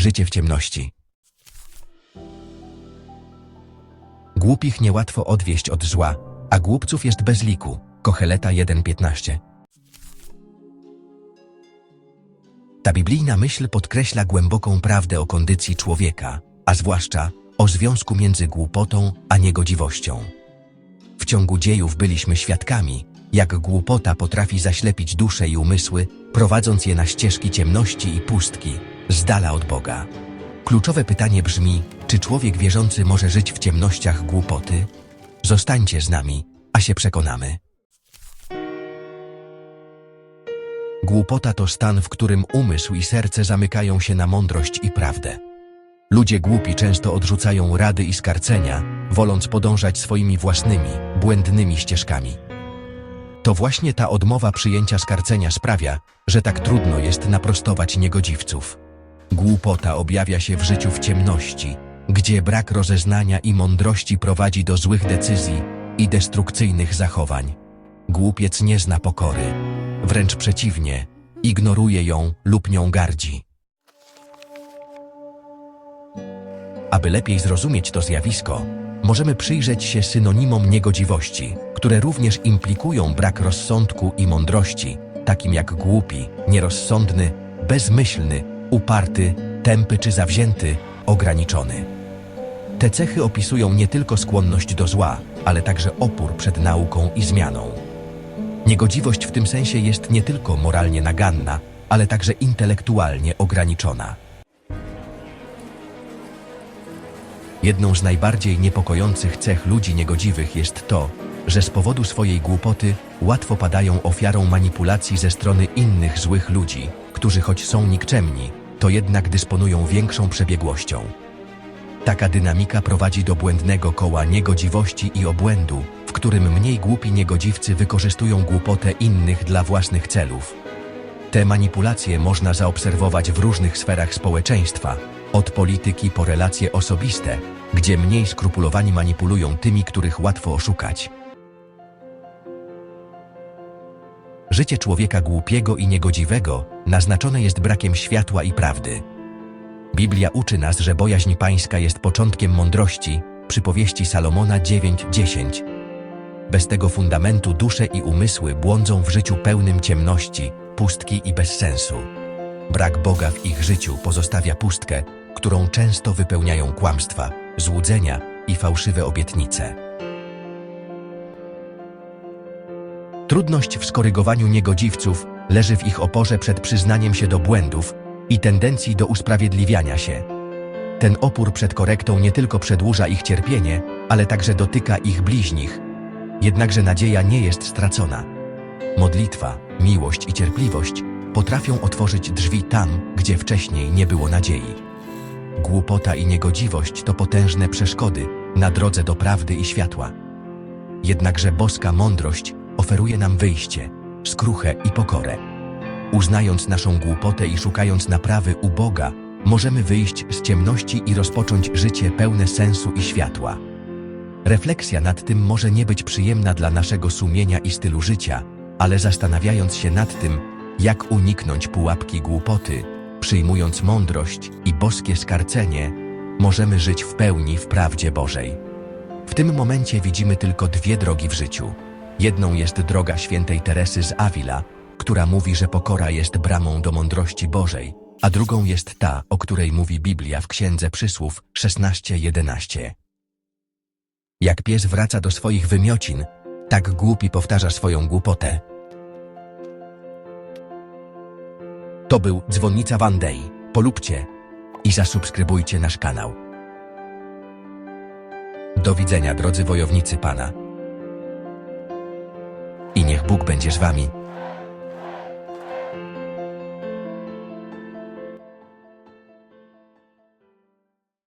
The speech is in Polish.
życie w ciemności. Głupich niełatwo odwieść od zła, a głupców jest bez liku. Kocheleta 1.15 Ta biblijna myśl podkreśla głęboką prawdę o kondycji człowieka, a zwłaszcza o związku między głupotą a niegodziwością. W ciągu dziejów byliśmy świadkami, jak głupota potrafi zaślepić dusze i umysły, prowadząc je na ścieżki ciemności i pustki, z dala od Boga. Kluczowe pytanie brzmi, czy człowiek wierzący może żyć w ciemnościach głupoty? Zostańcie z nami, a się przekonamy. Głupota to stan, w którym umysł i serce zamykają się na mądrość i prawdę. Ludzie głupi często odrzucają rady i skarcenia, woląc podążać swoimi własnymi, błędnymi ścieżkami. To właśnie ta odmowa przyjęcia skarcenia sprawia, że tak trudno jest naprostować niegodziwców. Głupota objawia się w życiu w ciemności, gdzie brak rozeznania i mądrości prowadzi do złych decyzji i destrukcyjnych zachowań. Głupiec nie zna pokory, wręcz przeciwnie, ignoruje ją lub nią gardzi. Aby lepiej zrozumieć to zjawisko, możemy przyjrzeć się synonimom niegodziwości, które również implikują brak rozsądku i mądrości, takim jak głupi, nierozsądny, bezmyślny, uparty, tępy czy zawzięty, ograniczony. Te cechy opisują nie tylko skłonność do zła, ale także opór przed nauką i zmianą. Niegodziwość w tym sensie jest nie tylko moralnie naganna, ale także intelektualnie ograniczona. Jedną z najbardziej niepokojących cech ludzi niegodziwych jest to, że z powodu swojej głupoty łatwo padają ofiarą manipulacji ze strony innych złych ludzi, którzy choć są nikczemni, to jednak dysponują większą przebiegłością. Taka dynamika prowadzi do błędnego koła niegodziwości i obłędu, w którym mniej głupi niegodziwcy wykorzystują głupotę innych dla własnych celów. Te manipulacje można zaobserwować w różnych sferach społeczeństwa, od polityki po relacje osobiste, gdzie mniej skrupulowani manipulują tymi, których łatwo oszukać. Życie człowieka głupiego i niegodziwego naznaczone jest brakiem światła i prawdy. Biblia uczy nas, że bojaźń pańska jest początkiem mądrości, przypowieści Salomona 9:10. Bez tego fundamentu dusze i umysły błądzą w życiu pełnym ciemności, pustki i bezsensu. Brak Boga w ich życiu pozostawia pustkę, którą często wypełniają kłamstwa, złudzenia i fałszywe obietnice. Trudność w skorygowaniu niegodziwców leży w ich oporze przed przyznaniem się do błędów i tendencji do usprawiedliwiania się. Ten opór przed korektą nie tylko przedłuża ich cierpienie, ale także dotyka ich bliźnich. Jednakże nadzieja nie jest stracona. Modlitwa, miłość i cierpliwość potrafią otworzyć drzwi tam, gdzie wcześniej nie było nadziei. Głupota i niegodziwość to potężne przeszkody na drodze do prawdy i światła. Jednakże boska mądrość oferuje nam wyjście, skruchę i pokorę. Uznając naszą głupotę i szukając naprawy u Boga, możemy wyjść z ciemności i rozpocząć życie pełne sensu i światła. Refleksja nad tym może nie być przyjemna dla naszego sumienia i stylu życia, ale zastanawiając się nad tym, jak uniknąć pułapki głupoty, przyjmując mądrość i boskie skarcenie, możemy żyć w pełni w prawdzie Bożej. W tym momencie widzimy tylko dwie drogi w życiu. Jedną jest droga świętej Teresy z Avila, która mówi, że pokora jest bramą do mądrości Bożej, a drugą jest ta, o której mówi Biblia w Księdze Przysłów 16:11. Jak pies wraca do swoich wymiocin, tak głupi powtarza swoją głupotę. To był Dzwonnica Van Day. Polubcie i zasubskrybujcie nasz kanał. Do widzenia, drodzy wojownicy Pana. Bóg będzie z wami.